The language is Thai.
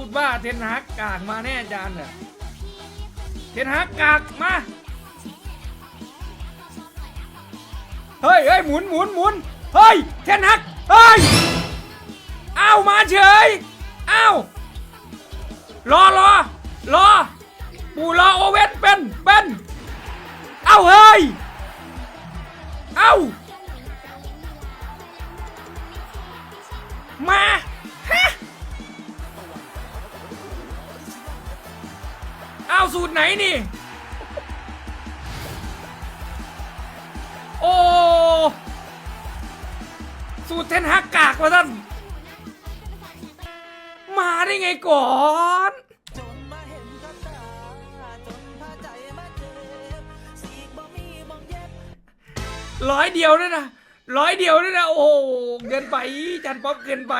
พูดว่าเทนฮักกากมาแน่จารย์เนี่ยเทนฮักกากมา เฮ้ยเฮ้ยหมุนหมุนหมุนเฮ้ยเทนฮักเฮ้ยเอามาเฉยเอารอรอรอปูรอโอเว่นเป็นเป็นเอาเฮ้ยเอามา สูตรไหนนี่ โอ้ สูตรเทนฮักกากวะท่าน มาได้ไงก่อนร้อยเดียวด้วยนะร้อยเดียวด้วยนะ โอ้เกินไป จันป๊อปเกินไป